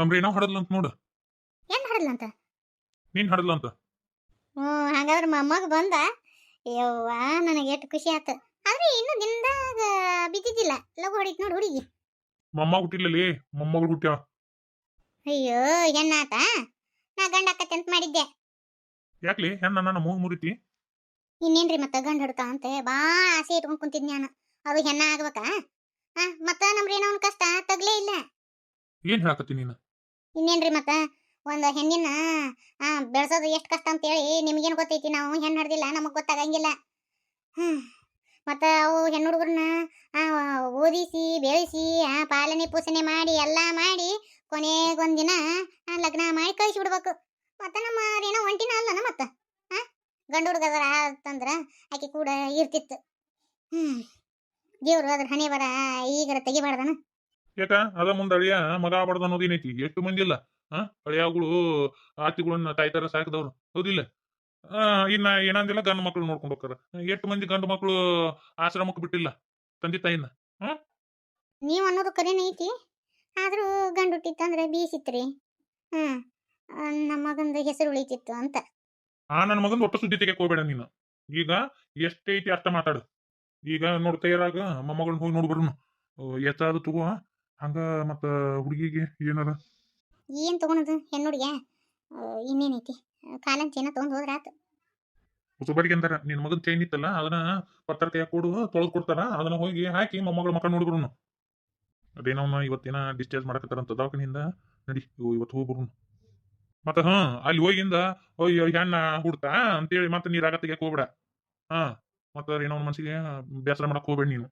ನಮ್ ರೀನಾ ಹಡದ್ಲಂತ ನೋಡು. ಏನ್ ಹಡದ್ಲಂತ? ನೀನ್ ಹಡದ್ಲಂತ. ಹ್ಞೂ ಹಾಗಾದ್ರೆ ಮೊಮ್ಮಗ ಬಂದ. ಯವ್ವ ನನಗೆ ಎಷ್ಟು ಖುಷಿ ಆತು. ಆದ್ರೆ ಇನ್ನು ದಿನದಾಗ ಬಿದ್ದಿದ್ದಿಲ್ಲ. ಲಗು ಹೊಡಿತ್ ನೋಡು ಹುಡುಗಿ. ಮೊಮ್ಮ ಹುಟ್ಟಿಲ್ಲಲಿ ಮೊಮ್ಮಗಳು ಹುಟ್ಟ್ಯ? ಅಯ್ಯೋ ಹೆಣ್ಣಾತ. ನಾ ಗಂಡ ಆಕತ್ತೆ ಅಂತ ಮಾಡಿದ್ದೆ. ಯಾಕ್ಲಿ? ಹೆಣ್ಣ ನನ್ನ ಮೂಗ್ ಮುರಿತಿ? ಇನ್ನೇನ್ರಿ ಮತ್ತ ಗಂಡ ಹಿಡ್ತಾ ಅಂತೆ ಭಾಳ ಆಸೆ ಇಟ್ಕೊಂಡ್ ಕುಂತಿದ್ ನಾನು. ಅದು ಹೆಣ್ಣ ಆಗ್ಬೇಕಾ? ಆ ಮತ್ತ ನಮ್ರಿ ಏನೋ ಕಷ್ಟ ತಗ್ಲೇ ಇಲ್ಲ. ಏನ್ ಹೇಳಕತ್ತಿ ನೀನು? ಇನ್ನೇನ್ರಿ ಮತ್ತ? ಒಂದು ಹೆಣ್ಣಿನ ಬೆಳ್ಸೋದು ಎಷ್ಟು ಕಷ್ಟ ಅಂತೇಳಿ ನಿಮಗೇನು ಗೊತ್ತೈತಿ? ನಾವು ಹೆಣ್ಣು ಹಿಡ್ದಿಲ್ಲ, ನಮಗೆ ಗೊತ್ತಾಗಂಗಿಲ್ಲ. ಹ್ಞೂ ಮತ್ತು ಅವು ಹೆಣ್ಣು ಹುಡುಗರನ್ನ ಓದಿಸಿ, ಬೆಳೆಸಿ ಪಾಲನೆ ಪೋಷಣೆ ಮಾಡಿ, ಎಲ್ಲ ಮಾಡಿ ಕೊನೆಗೊಂದಿನ ಲಗ್ನ ಮಾಡಿ ಕಳಿಸಿ ಬಿಡ್ಬೇಕು ಮತ್ತು ನಮ್ಮ ಏನೋ ಒಂಟಿನ ಅಲ್ಲನ ಮತ್ತೆ? ಆ, ಗಂಡು ಹುಡುಗದ್ರ ಅಂತಂದ್ರ ಆಕೆ ಕೂಡ ಇರ್ತಿತ್ತು. ಹ್ಞೂ ದೇವ್ರು ಅದ್ರ ಹಣೆ ಬರ ಈಗರ ತೆಗಿಬಾರ್ದನ? ಯಾಕ? ಅದ ಮುಂದ ಅಳಿಯ ಮಗ ಬಡ್ದ ಅನ್ನೋದೇನೈತಿ ಎಷ್ಟು ಮಂದಿ ಇಲ್ಲ? ಹಾ ಅಳಿಯಾಗಳು ಆತಿಗಳನ್ನ ತಾಯ್ತಾರ ಸಾಕದವ್ರು. ಹೌದಿಲ್ಲ? ಆ ಇನ್ನ ಏನಂದಿಲ್ಲ ಗಂಡು ಮಕ್ಳು ನೋಡ್ಕೊಂಡು ಹೋಗ್ತಾರ ಎಷ್ಟು ಮಂದಿ ಗಂಡು ಮಕ್ಳು ಆಶ್ರಮಕ್ಕೆ ಬಿಟ್ಟಿಲ್ಲ? ತಂದೆ ತಾಯಿನ? ನೀವು ಅನ್ನೋದು ಕರೆನೈತಿ ಐತಿ? ಆದ್ರೂ ಗಂಡು ಹುಟ್ಟಿತ್ತಂದ್ರೆ ಬೀಸಿತ್ರಿ. ಹ್ಮ್ ನಮ್ಮ ಮಗಂದ ಹೆಸರು ಉಳಿತಿತ್ತು ಅಂತ. ಆ ನನ್ನ ಮಗನ್ ಒಟ್ಟು ಸುದ್ದಿ ತೆಗೆಕ್ ಹೋಗ್ಬೇಡ ನೀನು. ಈಗ ಎಷ್ಟೈತಿ ಅಷ್ಟ ಮಾತಾಡು. ಈಗ ನೋಡ್ತಾ ಇರಾಗ ಮೊಮ್ಮಗಳನ್ನ ಹೋಗಿ ನೋಡ್ಬರ್ನು ಎತ್ತಾದ್ರು ತಗೋ ಹಂಗ ಮತ್ತ ಹುಡುಗಿಗೆ ಏನಾರ? ಏನ್ ತಗೊಳೋದು ಹೆಣ್ಣುಡ್ಗೆ? ಇನ್ನೇನೈತಿ? ಕಾಲನ್ ಚೈನ ತಗೊಂಡ್ ಹೋದ್ರ ಆತು. ಹೊಸಬರಿಗೆ ಅಂತಾರ ನಿನ್ ಮಗನ್ ಚೈನ್ ಇತ್ತಲ್ಲ ಅದನ್ನ ಪತ್ರತೆಯ ಕೊಡು ತೊಳೆದು ಕೊಡ್ತಾರ ಅದನ್ನ ಹೋಗಿ ಹಾಕಿ ಮೊಮ್ಮಗಳ ಮಕ್ಕಳು ನೋಡ್ಬರ್ನು. ಅದೇನೋ ಇವತ್ತೇನ ಡಿಸ್ಚಾರ್ಜ್ ಮಾಡಕತ್ತಾರಂತ ದವಾಖಾನಿಯಿಂದ ನಡಿ ಇವ್ ಇವತ್ತು ಹೋಗ್ಬರ್ನು ಮತ್ತ ಹಾ ಅಲ್ಲಿ ಹೋಗಿಂದ ಅಯ್ಯೋ ಹೆಣ್ಣ ಹುಡ್ತಾ ಅಂತೇಳಿ ಮತ್ತೆ ನೀರ್ ಆಗ ತೆಗಿಯಕ್ ಹೋಗ್ಬೇಡ. ಹಾ ಮತ್ತ ಏನೋ ಒಂದ್ ಮನ್ಸಿಗೆ ಬೇಸರ ಮಾಡಕ್ ಹೋಗ್ಬೇಡ ನೀನು.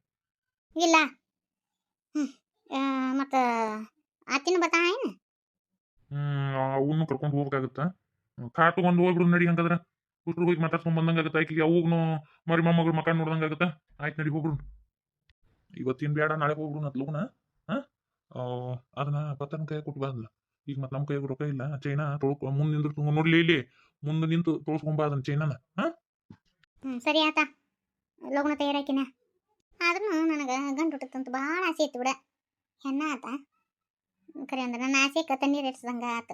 ಇಲ್ಲ. ಮತ್ತ ಆತಿನ ಬತಾ ಏನು ಹ್ಮ್ ಅವನು ಕರ್ಕೊಂಡು ಹೋಗ್ಬೇಕಾಗತ್ತ. ಕಾರ್ ತಗೊಂಡು ಹೋಗ್ಬಿಡು ನಡಿ ಹಂಗಾದ್ರ. ಹುಟ್ರು ಹೋಗಿ ಮಾತಾಡ್ಸ್ಕೊಂಡ್ ಬಂದಂಗ ಆಗತ್ತ ಆಕಿಗೆ ಅವಾಗನು ಮರಿ ಮೊಮ್ಮಗಳು ಮಕ್ಕ ನೋಡ್ದಂಗ ಆಗತ್ತ ಆಯ್ತು ನಡಿ ಹೋಗ್ಬಿಡು. ಇವತ್ತಿನ ಬೇಡ ನಾಳೆ ಹೋಗ್ಬಿಡು ಅಂತ ಆ, ಅದನ್ನ ಪತ್ತನ ಕೈ ಕೊಟ್ಟು ಬಂದ್ಲ ಈಗ ಮತ್ತೆ ನಮ್ಮ ಕೈಗೆ ರೊಕ್ಕ ಇಲ್ಲ ಚೈನಾ ತೊಳ್ಕೊ ಮುಂದೆ ನಿಂತು ನೋಡ್ಲಿ ಇಲ್ಲಿ ಮುಂದೆ ನಿಂತು ತೊಳ್ಸ್ಕೊಂಬ ಅದನ್ನ ಚೈನಾನ ಹ್ಮ್ ಸರಿ ಆತ. ಲಗುನ ತಯಾರಾಕಿನ. ಆದ್ರೂ ನನಗೆ ಗಂಡು ಹುಟ್ಟತ್ತಂತ ಭಾಳ ಆಸೆ ಇತ್ತು ಬಿಡ. ಹೆಣ್ಣ ಆತ. ಖರೆ ಅಂದ್ರೆ ನನ್ನ ಆತ.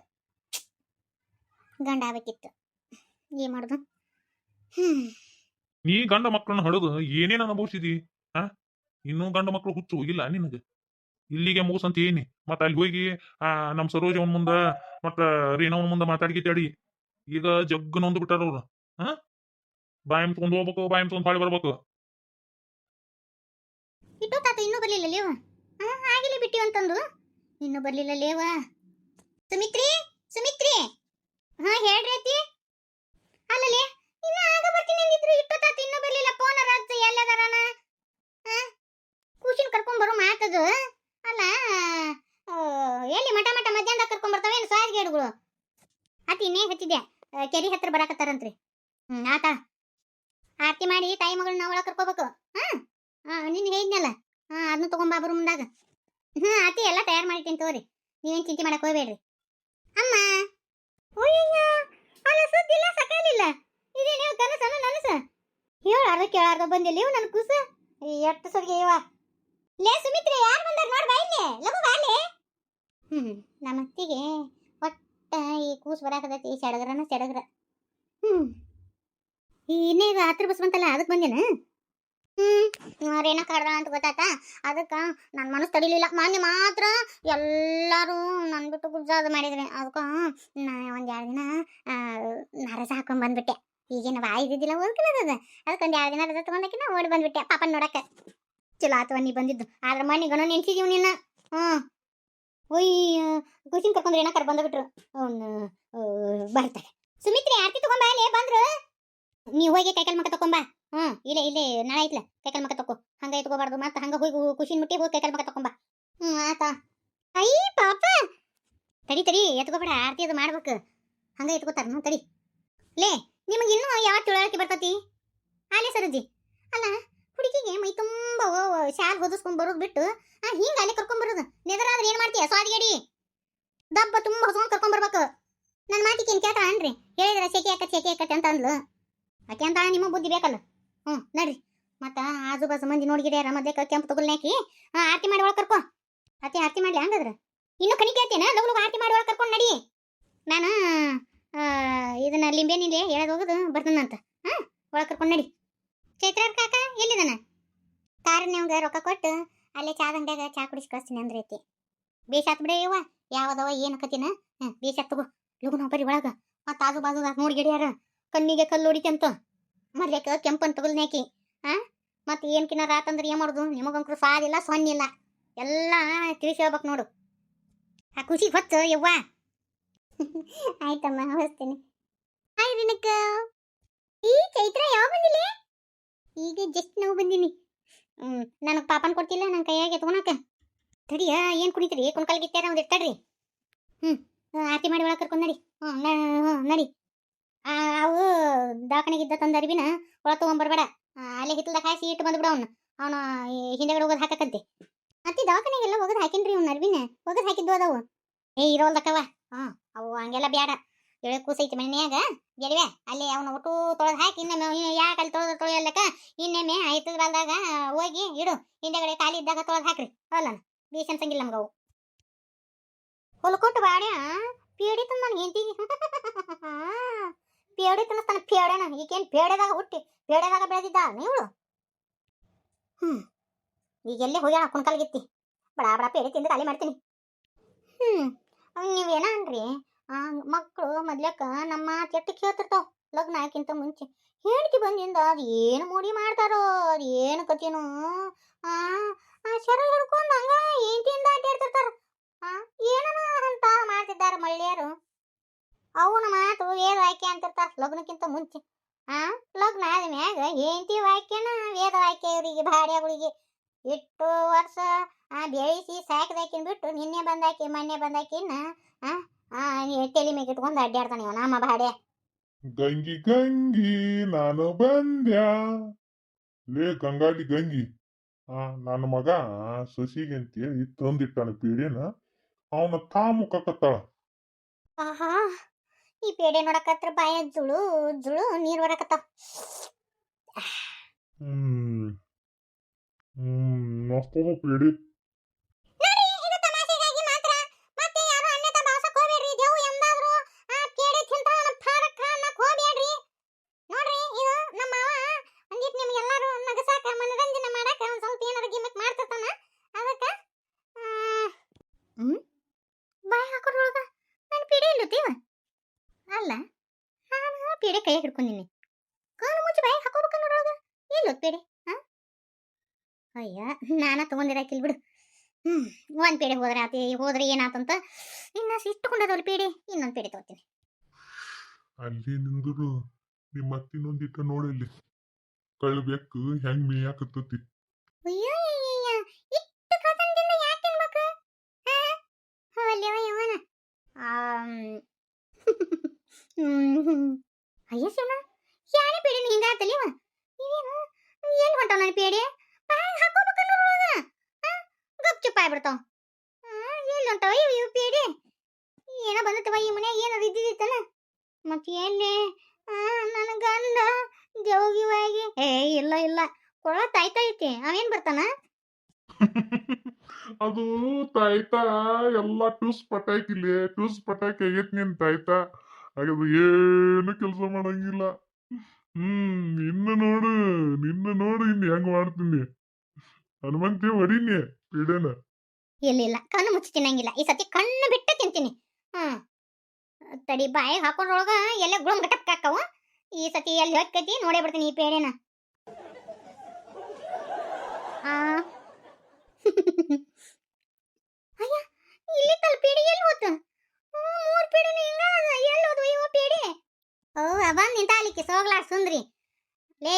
ಗಂಡ ಆಗ್ಬೇಕಿತ್ತು. ನೀ ಗಂಡ ಮಕ್ಕಳನ್ನ ಹಡದು ಏನೇನ ಅನುಭವಿಸಿದಿ? ಹಾ ಇನ್ನೂ ಗಂಡ ಮಕ್ಕಳು ಹುಚ್ಚು ಹೋಗಿಲ್ಲ ನಿನಗೆ? ಇಲ್ಲಿಗೆ ಮುಗಿಸಂತ ಏನಿ? ಮತ್ತ ಅಲ್ಲಿ ಹೋಗಿ, ಆ, ನಮ್ ಅವನ ಮುಂದ, ಮತ್ತ ಮುಂದೆ ಮುಂದ ಮಾತಾಡ್ಗಿದ್ದಾಡಿ ಈಗ ಜಗ್ಗ ನೊಂದು ಬಿಟ್ಟಾರ ಅವ್ರು. ಹಾ ಬಾಯಿ ಮುತ್ಕೊಂಡ್ ಹೋಗ್ಬೇಕು, ಬಾಯಿ ಮುತ್ಕೊಂಡ್ ಬಾಳಿ ಬರ್ಬೇಕು ಇಟ್ಟೋತಾತ ಇನ್ನೂ ಬರ್ಲಿಲ್ಲ ಲೇವ ಹಾ ಆಗಿಲ್ಲ ಬಿಟ್ಟಿವ ಅಂತಂದು? ಇನ್ನೂ ಬರ್ಲಿಲ್ಲ ಲೇವ. ಸುಮಿತ್ರಿ ಸುಮಿತ್ರಿ. ಹಾ, ಹೇಳ್ರಿ ಅಲ್ಲಲೇ ಇನ್ನ ಆಗ ಬರ್ತೀನಿ ಅಂದಿದ್ರು ಇಟ್ಟೋತಾತ ಇನ್ನೂ ಬರ್ಲಿಲ್ಲ. ಫೋನ್ ಅರತ್ ಎಲ್ಲದಾರನ? ಕೂಸಿನ ಕರ್ಕೊಂಡ್ ಬರೋ ಮಾತದು. ಅಲ್ಲ ಎಲ್ಲಿ ಮಠ ಮಠ ಮಧ್ಯಾಹ್ನದಾಗ ಕರ್ಕೊಂಡ್ ಬರ್ತಾವ ಏನು ಸಾಯಿಗೆ ಗಿಡಗಳು? ಅತ್ತಿ ಇನ್ನೇ ಹಚ್ಚಿದ್ಯಾ? ಕೆರಿ ಹತ್ರ ಬರಾಕತ್ತಾರಂತ್ರಿ. ಹ್ಮ್, ಆತ. ಆರತಿ ಮಾಡಿ ತಾಯಿ ಮಗಳನ್ನ ಒಳಗೆ ಕರ್ಕೋಬೇಕು. ಹಾ? ಹಾ, ನಿನ್ನ ಹೇಳಿದ್ನಲ್ಲ. ಹಾ ಅದನ್ನ ತಗೊಂಬಾ ಬರು ಮುಂದಾಗ ಹಾ ಆತಿ ಎಲ್ಲ ತಯಾರು ಮಾಡಿದ್ದೀನಿ ತಗೋರಿ ನೀವೇನ್ ಚಿಂತೆ ಮಾಡಕ್ ಹೋಗ್ಬೇಡ್ರಿ. ಅಮ್ಮ! ಓಯ್ಯಯ್ಯ ಅಲ್ಲ ಸುದ್ದಿಲ್ಲ ಸಕಾಲಿಲ್ಲ ಇದೇನೇ ಕನಸನ ನನಸ ಹೇಳಾರ್ದ ಕೇಳಾರ್ದ ಬಂದಿಲ್ಲ ಇವ್ ನನ್ ಕುಸ. ಎಷ್ಟು ಸರಿಗೆ ಇವ. ಲೇ ಸುಮಿತ್ರೆ, ಯಾರು ಬಂದಾರ ನೋಡ್ ಬಾ ಇಲ್ಲಿ, ಲಗು ಬಾ ಇಲ್ಲಿ ಹ್ಮ್ ನಮ್ಮ ಅತ್ತಿಗೆ ಒಟ್ಟ ಈ ಕೂಸ್ ಬರಾಕತೈತಿ ಸೆಡಗ್ರನ ಸೆಡಗ್ರ ಹ್ಮ್. ಇನ್ನೇ ಈಗ ಹತ್ರ ಬಸ್ ಬಂತಲ್ಲ ಅದಕ್ಕೆ ಬಂದೇನ? ರೇಣ ಕಡ್ದ ಅಂತ ಗೊತ್ತಾತ ಅದಕ್ಕೆ ನನ್ನ ಮನಸ್ಸು ತಡಿಲಿಲ್ಲ. ಮೊನ್ನೆ ಮಾತ್ರ ಎಲ್ಲರೂ ನನ್ನ ಬಿಟ್ಟು ಗುಜ್ಜಾದ ಮಾಡಿದ್ರಿ ಅದಕ್ಕೆ ನಾ ಒಂದು ಎರಡು ದಿನ ನರಸ ಹಾಕೊಂಡ್ ಬಂದ್ಬಿಟ್ಟೆ. ಈಗೇನು ಬಾಯಿ ಇದ್ದಿದ್ದಿಲ್ಲ ಅದಕ್ಕೆ ಒಂದು ಎರಡು ದಿನ ರಜೆ ತೊಗೊಂಡಕ್ಕಿನ ಓಡಿ ಬಂದ್ಬಿಟ್ಟೆ. ಪಾಪನ ನೋಡಕ್ಕೆ. ಚಲೋ ಆತು ನೀ ಬಂದಿದ್ದು. ಆದ್ರೆ ಮನೆ ಗಣ ನೆನ್ಸಿದೀವ್ ನಿನ್ನ. ಹ್ಞೂ ಒಯ್ ಖುಷಿನ ಕರ್ಕೊಂಡ್ರೆ ಏನ ಕರ್ ಬಂದ್ಬಿಟ್ರು. ಅವ್ನು ಬರ್ತಾರೆ ಸುಮಿತ್ರಿ, ಆರ್ತಿ ತಗೊಂಬ ಅಲ್ಲೇ ಬಂದ್ರು. ನೀ ಹೋಗಿ ಕೈಕಲ್ ಮಕ್ಕ ತಕೊಂಬ ಹ್ಮ್, ಇಲ್ಲೇ ಇಲ್ಲೇ, ನಾಳೆ ಐತ್ಲ, ಕೈಕಲ್ ಮಕ್ಕ ತಕೋ ಹಂಗ ಎತ್ಕೋಬಾರ್ದು ಮತ್ತ ಹಂಗ ಹೋಗಿ ಖುಷಿನ ಮುಟ್ಟಿ ಹೋಗಿ ಕೈಕಲ್ ಮಕ್ಕ ತಕೊಂಬ ಹ್ಮ್, ಆತ. ಐ ಪಾಪ! ತಡಿ ತಡಿ, ಎತ್ಕೋಬೇಡ, ಆರ್ತಿ ಅದು ಮಾಡ್ಬೇಕು. ಹಂಗ ಎತ್ಕೋತಾರ ಹ್ಞೂ ತಡಿ. ಲೇ, ನಿಮಗೆ ಇನ್ನೂ ಯಾವ ತಿಳುವಳಿಕೆ ಬರ್ತತಿ? ಆಲೆ ಸರಜಿ. ಅಲ್ಲ, ಹುಡುಗಿಗೆ ಮೈ ತುಂಬ ಶಾಲ್ ಹೊದಿಸ್ಕೊಂಡ್ ಬರೋದು ಬಿಟ್ಟು ಹಿಂಗ ಅಲ್ಲಿ ಕರ್ಕೊಂಡ್ ಬರೋದು. ನೆದರಾದ್ರೆ ಏನ್ ಮಾಡ್ತೀಯ? ಸ್ವಾದಿಗೇಡಿ ದಬ್ಬ ತುಂಬ ಹೊಸ್ಕೊಂಡ್ ಕರ್ಕೊಂಡ್ ಬರ್ಬೇಕು. ನನ್ನ ಮಾತಿಗೆ ಏನ್ ಕೇಳ್ತಾ ಅನ್ರಿ? ಹೇಳಿದ್ರೆ ಸೆಕೆ ಹಾಕತ್ ಸೆಕೆ ಹಾಕತ್ ಅಂತ ಅಂದ್ಲು. ಆಕೆ ಅಂತ ನಿಮ್ಮ ಬುದ್ಧಿ ಬೇಕಲ್ಲ. ಹ್ಞೂ ನಡ್ರಿ. ಮತ್ತ ಆಜು ಬಾಜು ಮಂದಿ ನೋಡಿಗಿರ್ಯಾರ ಮದ್ಯಕ ಕೆಂಪು ತಗೊಲ್ನಾಕಿ ಹಾಂ ಆರತಿ ಮಾಡಿ ಒಳಗೆ ಕರ್ಕೊ. ಅತಿ ಆರತಿ ಮಾಡ್ಲಿ ಹಂಗದ್ರ? ಇನ್ನು ಕಣಿ ಕೇಳ್ತೇನೆ ಲಗು ಆರತಿ ಮಾಡಿ ಒಳಗೆ ಕರ್ಕೊಂಡು ನಡಿ. ನಾನು ಇದನ್ನ ಲಿಂಬೆನಿಲೆ ಹೇಳೋದು ಹೋಗೋದು ಬರ್ತಾನಂತ ಹಾಂ, ಒಳಗೆ ಕರ್ಕೊಂಡು ನಡಿ. ಚೈತ್ರ ಕಾಕ, ಎಲ್ಲಿದಾನ? ಕಾರನ್ಯಾಗ ರೊಕ್ಕ ಕೊಟ್ಟು, ಅಲ್ಲೇ ಚಾ ಅಂಗಡ್ಯಾಗ ಚಾ ಕುಡಿಸಿ ಕಳಿಸ್ತೀನಿ ಅಂದ್ರೆ ಐತಿ ಬೇಸಾತ್ ಬಿಡ ಇವ ಯಾವದವ, ಏನು ಕತಿನ ಹ್ಞೂ ಬೇಸಾತ್ ತಗೋ. ಲಗು ನಾವು ಬರೀ ಒಳಗ. ಮತ್ತು ಆಜು ಬಾಜು ನೋಡಿ ಗಿಡಿಯಾರ, ಕಣ್ಣಿಗೆ ಕಲ್ಲು ಹೊಡಿತಂತ. ಮೊದ್ಲೇಕ ಕೆಂಪನ್ ತಗಲ್ನ ಹಾಕಿ ಹಾ ಮತ್ತೆ ಏನ್ ಕಿನ್ನಾರ ಏನು ಮಾಡುದು? ನಿಮಗಂಕ್ರು ಸಾದಿಲ್ಲ, ಸೊನ್ನಿಲ್ಲ. ಎಲ್ಲ ತಿಳಿಸಿ ಹೇಳ್ಬೇಕು ನೋಡು. ಆ ಖುಷಿ ಹೊತ್ತು, ಯವ್ವ. ಆಯ್ತಮ್ಮ, ಹೊಸ್ತೇನೆ. ಹಾಯ್ ರಿನಕ್ಕ ಈ ಚೈತ್ರ ಯಾವ ಬಂದಿಲ್ಲ ಈಗ ಜಸ್ಟ್ ನಾವು ಬಂದೀನಿ. ಹ್ಮ್, ನನಗೆ ಪಾಪನ್ ಕೊಡ್ತಿಲ್ಲ ನನ್ನ ಕೈಯಾಗೆ ಎತ್ಕೊಳಕ ತಡಿಯ ಏನು ಕುಣಿತೀರಿ? ಕುಣ್ಕಲ್ ಗಿಟ್ಟಾರ ಒಂದು ಇಟ್ಟಡ್ರಿ ಹ್ಮ್ ಆರತಿ ಮಾಡಿ ಒಳಗೆ ಕರ್ಕೊಂಡು ನಡಿ. ಹ್ಞೂ ಹ್ಞೂ ನಡಿ. ಅವು ದಾಖಣೆಗಿದ್ದ ತಂದ ಅರಿವಿನ ಒಳ ತೊಗೊಂಬರ್ಬೇಡ. ಅಲ್ಲೇ ಹಿತ್ತಲ್ದಾಗ ಹಾಸಿ ಇಟ್ಟು ಬಂದ್ಬಿಡ ಅವ್ನು. ಅವನು ಹಿಂದೆಗಡೆ ಹೋಗೋದು ಹಾಕಕಂತೆ. ಮತ್ತೆ ದವಾಖಾನೆಗೆಲ್ಲ ಹೋಗೋದು ಹಾಕಿನ್ರಿ ಅವ್ನ ಅರ್ವಿನ? ಹೋಗೋದು ಹಾಕಿದ್ದು ಅದಾವು. ಏ ಇರೋಲ್ದಕ್ಕವ ಹಾ, ಅವು ಹಂಗೆಲ್ಲ ಬೇಡ ಎಳೆ ಕೂಸೈತಿ ಮನ್ಯಾಗ ಗೆಡವೆ ಅಲ್ಲಿ ಅವನ ಒಟ್ಟು ತೊಳೆದು ಹಾಕಿ ಇನ್ನೊಮ್ಮೆ ಯಾಕೆ ಅಲ್ಲಿ ತೊಳೆದು ತೊಳೆಯಲ್ಲಕ್ಕ ಇನ್ನೊಮ್ಮೆ ಆಯ್ತದ ಬಾಲ್ದಾಗ ಹೋಗಿ ಇಡು, ಹಿಂದೆಗಡೆ ಖಾಲಿ ಇದ್ದಾಗ ತೊಳೆದು ಹಾಕ್ರಿ. ಅಲ್ಲ ಬೀಸ್ ಅನ್ಸಂಗಿಲ್ಲ ನಮ್ಗೆ ಅವು. ಹೊಲ್ಕೊಟ್ಟು ಬಾಡ್ಯ? ಪೀಡಿತ ನನಗೆ ಹೆಂಡತಿಗೆ. ಪೇಡಿ ತಿನ್ನಿಸ್ತಾನೆ ಪೇಡೆನ. ಈಗೇನು ಪೇಡೆದಾಗ ಹುಟ್ಟಿ, ಪೇಡೆದಾಗ ಬೆಳೆದಿದ್ದ ನೀವು ಹ್ಞೂ ಈಗ ಎಲ್ಲೇ ಹೋಗ್ಯಾಳ ಕುಣ್ಕಲ್ಗಿತ್ತಿ. ಬಡ ಬಡ ಪೇಡೆ ತಿಂದು ಖಾಲಿ ಮಾಡ್ತೀನಿ. ಹ್ಮ್. ನೀವೇನ ಅನ್ರಿ? ಮಕ್ಕಳು ಮೊದ್ಲಕ್ಕ ನಮ್ಮ ಎಟ್ಟು ಕೇಳ್ತಿರ್ತಾವ ಲಗ್ನ ಆಕಿಂತ ಮುಂಚೆ. ಹೇಳ್ತಿ ಬಂದಿಂದ ಅದು ಏನು ಮೂಡಿ ಮಾಡ್ತಾರೋ, ಅದು ಏನು ಕತಿನೋ ಆ ಶರ ಹಿಡ್ಕೊಂಡು ಹಂಗ ಏಂತಿಂದ ಅಡ್ಡಾಡ್ತಿರ್ತಾರ ಆ, ಏನನ ಅಂತ ಮಾಡ್ತಿದ್ದಾರೆ ಮಳ್ಳಿಯರು. ಅವನ ಮಾತು ವೇದ ವಾಕ್ಯ ಅಂತಿರ್ತಾರ ಲಗ್ನಕ್ಕಿಂತ ಮುಂಚೆ. ಆ? ಲಗ್ನ ಆದ್ಮ್ಯಾಗ ಹೆಂಡತಿ ವಾಕ್ಯನ ವೇದ ವಾಕ್ಯ ಇವರಿಗೆ ಭಾರ್ಯಗಳಿಗೆ. ಇಟ್ಟು ವರ್ಷ ಆ ಬೆಳೆಸಿ ಸಾಕಿದಾಕಿನ ಬಿಟ್ಟು ನಿನ್ನೆ ಬಂದಾಕಿ ಮೊನ್ನೆ ಬಂದಾಕಿನ ತಲೆ ಮೇಲೆ ಇಟ್ಕೊಂಡು ಅಡ್ಡಾಡ್ತಾನೆ ಇವ ನಮ್ಮ ಭಾಡ್ಯ ಗಂಗಿ ಗಂಗಿ ನಾನು ಬಂದ್ಯಾ? ಲೇ ಗಂಗಾಲಿ ಗಂಗಿ. ಆ ನನ್ನ ಮಗ ಸಸಿಗೆ ಅಂತೇಳಿ ತಂದಿಟ್ಟಾನ ಪೀಡಿನ. ಅವನ ತಾ ಮುಖಕತ್ತಾಳ ಆಹಾ! ಈ ಪೇಡೆ ನೋಡಕತ್ರ ಬಾಯ ಜುಳು ಜುಳು ನೀರ್ ಬರಕತ್ತಾವ. ಹ್ಮ್. ಮಸ್ತದ ಪೀಡಿ ನೋಡಿ, ಇದು ತಮಾಷೆಗಾಗಿ ಮಾತ್ರ. ಮತ್ತೆ ಯಾರು ಅನ್ಯತಾ ಭಾವ್ಸಕ್ ಹೋಗ್ಬೇಡ್ರಿ. ದೇವ್ ಎಂದಾದ್ರೂ ಆ ಪೇಡೆ ತಿಂತಾನ ಫಾರಕ್ಕ ಅನ್ನಕ್ ಹೋಗ್ಬೇಡ್ರಿ. ನೋಡ್ರಿ, ಇದು ನಮ್ಮ ಮಾವ ಒಂದಿಟ್ ನಿಮ್ಗೆಲ್ಲಾರು ನಗಸಾಕ, ಮನರಂಜನೆ ಮಾಡಾಕ ಒಂದ್ ಸ್ವಲ್ಪ ಏನಾರ ಗಿಮ್ಮಕ್ ಮಾಡ್ತಿರ್ತಾನ. ಅದಕ್ಕ, ಆ, ಹ್ಮ್? ಬಾಯ್ ಹಾಕೋದ್ರೊಳಗ ನನ್ ಪೇಡೆ ಇಲ್ಲತ್ತೀವ? ಅಲ್ಲ ನಾನು ಪೇಡೆ ಕೈ ಹಿಡ್ಕೊಂಡಿನಿ ಕಾಲು ಮುಚ್ಚಿ ಹಾಕೋಬೇಕ ಹಾಕೋಬೇಕನ್ನೋದ್ರೊಳಗ ಏನ್ ಪೇಡೆ ಹ ಅಯ್ಯ, ನಾನ ತಗೊಂಡಿರಾಕಿಲ್ ಬಿಡು. ಹ್ಮ್, ಒಂದ್ ಪೇಡೆ ಹೋದ್ರೆ ಆತಿ, ಹೋದ್ರೆ ಏನಾತಂತ? ಇನ್ನ ಇಟ್ಟುಕೊಂಡದವ್ರ ಪೇಡೆ, ಇನ್ನೊಂದ್ ಪೇಡೆ ತಗೋತೀನಿ. ಅಲ್ಲಿ ನಿಂದ್ರು ನಿಮ್ಮ ಅತ್ತಿನೊಂದಿಟ್ಟ ನೋಡಲ್ಲಿ ಕಳ್ಬೇಕು, ಹೆಂಗ್ ಮೇಯಾಕತ್ತತಿ ಅಯ್ಯಯ್ಯಯ್ಯ, ಇಟ್ಟು ಕಳ್ತನದಿಂದ ಯಾಕ್ ತಿನ್ಬೇಕು? ಹಾ? ಹೋಗ್ಲಿವ ಇವನ. ಆಮ್. ಹ್ಮ್. ಅಯ್ಯ ಶಿವನ, ಯಾನೆ ಪೇಡೆನ ಹಿಂಗಾತಲಿವ? ಇವೇನು? ಏನು ಹೊಂಟಾವ್ ಪೇಡಿ ಪೇಡೆ? ಬಾಯಾಗ್ ಹಾಕ್ಕೋಬೇಕನ್ನೋದ್ರೊಳಗ. ಆ? ಗಪ್ಚುಪ್ ಆಗ್ಬಿಡ್ತಾವ್. ಎಲ್ಲಿ ಹೊಂಟಾವ ಇವು ಇವು ಪೇಡೆ? ಏನೋ ಬಂದತ್ತವ ಈ ಮನ್ಯಾಗ ಏನಾರ ಇದ್ದಿದ್ದಿತ್ತನ? ಮತ್ತೆ ಎಲ್ಲಿ? ಆ, ನನ್ ಗಂಡ ಜೋಗಿವಾಗಿ ಏ ಇಲ್ಲ ಇಲ್ಲ ಕೊಳ ತಾಯ್ತೈತಿ ಅವೇನ್ ಬರ್ತಾನ ಅದು ತಾಯ್ತಾ ಎಲ್ಲ ಟೂಸ್ ಪಟಾಕಿಲಿ ಟೂಸ್ ಪಟಾಕಿ ಆಗೈತಿ ನಿನ್ ತಾಯ್ತಾ ಹಾಗಾದ್ರೆ ಏನು ಕೆಲಸ ಮಾಡಂಗಿಲ್ಲ. ಹ್ಮ್, ನಿನ್ನ ನೋಡು ನಿನ್ನ ನೋಡು, ಇನ್ನು ಹೆಂಗ್ ಮಾಡ್ತೀನಿ. ಹನುಮಂತಿ ಹೊಡಿನಿ ಪೀಡೆನ. ಇಲ್ಲ ಇಲ್ಲ, ಕಣ್ಣು ಮುಚ್ಚಿ ತಿನ್ನಂಗಿಲ್ಲ. ಈ ಸತಿ ಕಣ್ಣು ಬಿಟ್ಟು ತಿಂತೀನಿ. ಹ್ಮ್. ತಡಿ ಬಾಯಿ ಹಾಕೊಂಡ್ರೊಳಗ ಎಲ್ಲ ಗುಳಂ ಗಟಕ್ ಹಾಕವು ಈ ಸತಿ ಎಲ್ಲಿ ಹೊಕ್ಕೈತಿ ನೋಡೇ ಬಿಡ್ತೀನಿ ಈ ಪೇಡೆನ. ಆ ಅಯ್ಯ ಇಲ್ಲಿ ತಲ್ ಪೇಡೆ ಎಲ್ಲಿ ಹೋತ ಹ್ಮ್, ಮೂರ್ ಪೇಡೆನ ಹಿಂಗ ಅದ. ಎಲ್ಲಿ ಹೋದ್ವು ಇವ ಪೇಡೆ ಓ ಬಂದ್ ನಿಂತ ಅಲ್ಲಿಕ್ಕೆ ಸೋಗ್ಲಾಡ್ ಸುಂದ್ರಿ ಲೇ ನನ್ನ ಕೈಯಾಗಿನ ಪೇಡೆ ಕಸ್ಕೊಂಡ್ ತಿನ್ನಾಕತ್ತಿ ಅಲೇ ಅಯ್ಯ ನನಗೇನಂತ ಕಣ್ಣ್ ಬಂದೈತೆ ಯವ್ವ? ಅಲ್ಲನ, ನಾನು ನಿನ್ ಗತೆ ಆ ತ- ಮನ್ಯಾಗಿಂದು ತಗದು ಕದ್ದ ಮುಚ್ಚ ತಿನ್ನಂಗಿಲ್ವ? ಹಜ್ಜ ಹುಜುರ್ ತಿಂತೀನಿ. ನಿನ್ ಗತೆ ಸುಂದ್ರಿ. ಲೇ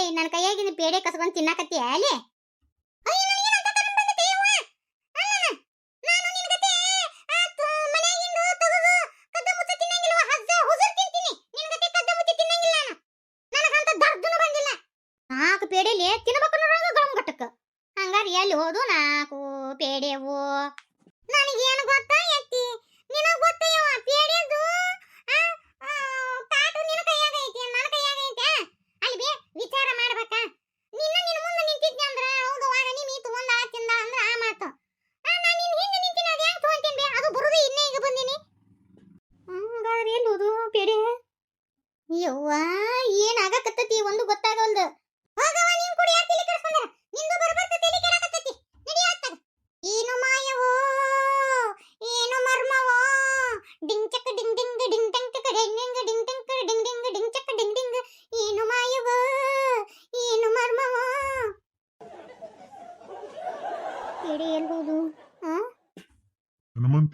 ತಿನ್ನಂಗಿಲ್ಲ ನಾನು. ಪೇಡೆ ಕಸ್ಕೊಂಡು ಬಂದಿಲ್ಲ. ನಾಲ್ಕು ಪೇಡೆಲಿ ತಿನ್ಬೇಕು ಅನ್ನೋದ್ರೊಳಗ ಗಳಂ ಗಟ್ಟಕ್ಕ. ಹಂಗಾರೆ ಎಲ್ಲಿ ಹೋದು ನಾಕು ಪೇಡೆವು?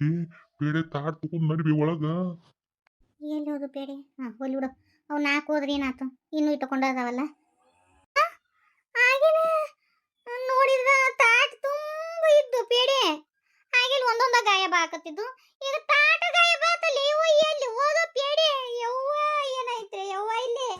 ಐತಿ ಬೇರೆ ತಾಡ್ ತಗೊಂಡ್ ನಡಿ ಒಳಗ. ಎಲ್ಲಿ ಹೋಗು ಬೇಡಿ? ಹಾ, ಹೋಲಿ ಬಿಡು. ಅವ್ ನಾಲ್ಕು ಹೋದ್ರೆ ಏನಾತು? ಇನ್ನೂ ಇಟ್ಟಕೊಂಡ ಅದಾವಲ್ಲ ಆಗಿನ ನೋಡಿದ್ರ ತಾಟ್ ತುಂಬ ಇದ್ದು ಪೇಡೆ ಆಗಿಲ್ ಒಂದೊಂದ ಗಾಯಬ ಆಕತ್ತಿದ್ದು. ಈಗ ತಾಟ ಗಾಯಬ ಎಲ್ಲಿ ಓದೋ ಪೇಡೆ ಯವ್ವ, ಏನಾಯ್ತ್ರಿ? ಯವ್ವ ಇಲ್ಲಿ?